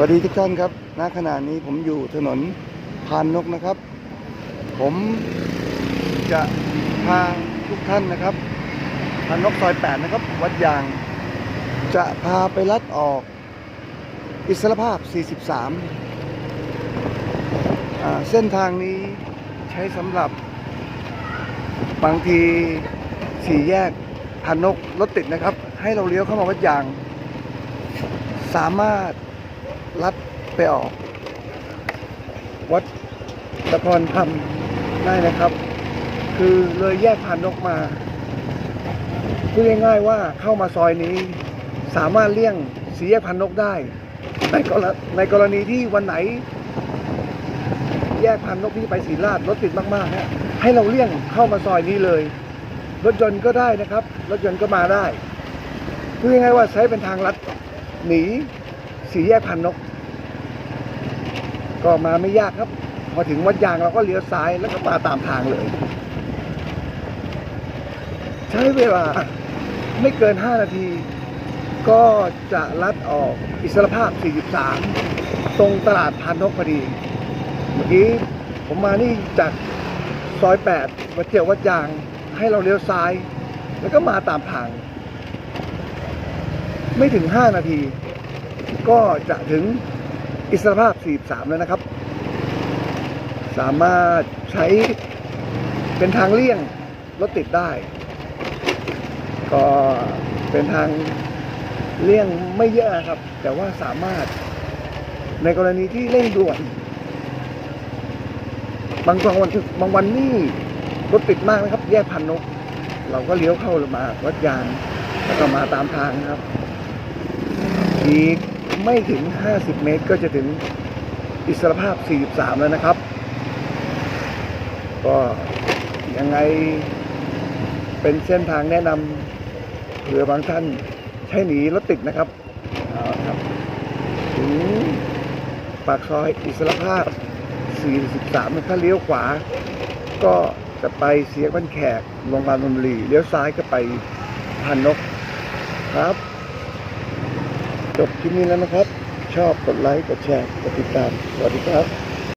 วัสดีทุกท่านครับ ณ ขณะนี้ผมอยู่ถนนพานนกนะครับ ผมจะพาทุกท่านนะครับ พานนกซอยแปดนะครับ วัดยาง จะพาไปลัดออก อิสรภาพ 43อ่าเส้นทางนี้ใช้สำหรับบางทีสี่แยกพานนกรถติดนะครับ ให้เราเลี้ยวเข้ามาวัดยาง สามารถ ลัดไปออก วัดตะพรธรรมได้นะครับ คือเลยแยกผ่านนกมาพูดง่ายๆว่าเข้ามาซอยนี้ สามารถเลี่ยงสีแยกพันนกได้ในกรณในกรณีที่วันไหน แยกพันนกที่ไปศรีราชรถติดมากๆฮะให้เราเลี่ยงเข้ามาซอยนี้เลย รถยนต์ก็ได้นะครับ รถยนต์ก็มาได้พูดง่ายๆว่าใช้เป็นทางลัดหนีสีแยกพันนก ก็มาไม่ยากครับพอถึงวัดยางเราก็เลี้ยวซ้ายแล้วก็มาตามทางเลย ใช้เวลาไม่เกิน 5 นาที ก็จะลัดออกอิสรภาพ 43 ตรงตลาดพานนกพอดี เมื่อกี้ผมมานี่จากซอย8วัดเจียววัดยางให้เราเลี้ยวซ้าย แล้วก็มาตามทาง ไม่ถึง 5 นาที ก็จะถึง อิสรภาพ 43 แล้วนะครับ สามารถใช้เป็นทางเลี่ยงรถติดได้ ก็เป็นทางเลี่ยงไม่เยอะครับ แต่ว่าสามารถในกรณีที่เร่งด่วน บางวันบางวันนี่รถติดมากนะครับ แยกพันนก เราก็เลี้ยวเข้ามาวัดยางแล้วก็มาตามทางครับอีก ไม่ถึง 50 เมตรก็จะถึงอิสรภาพ 43 แล้วนะครับ ก็ยังไงเป็นเส้นทางแนะนำเผื่อบางท่านใช้หนีรถติดนะครับครับ ถึงปากซอยอิสรภาพ 43 ถ้าเลี้ยวขวา ก็จะไปเสียบ้านแขกโรงพยาบาลนนทบุรีเลี้ยวซ้ายก็ไปพันนกครับ จบคลิปนี้แล้วนะครับ ชอบกดไลค์ กดแชร์ กดติดตาม สวัสดีครับ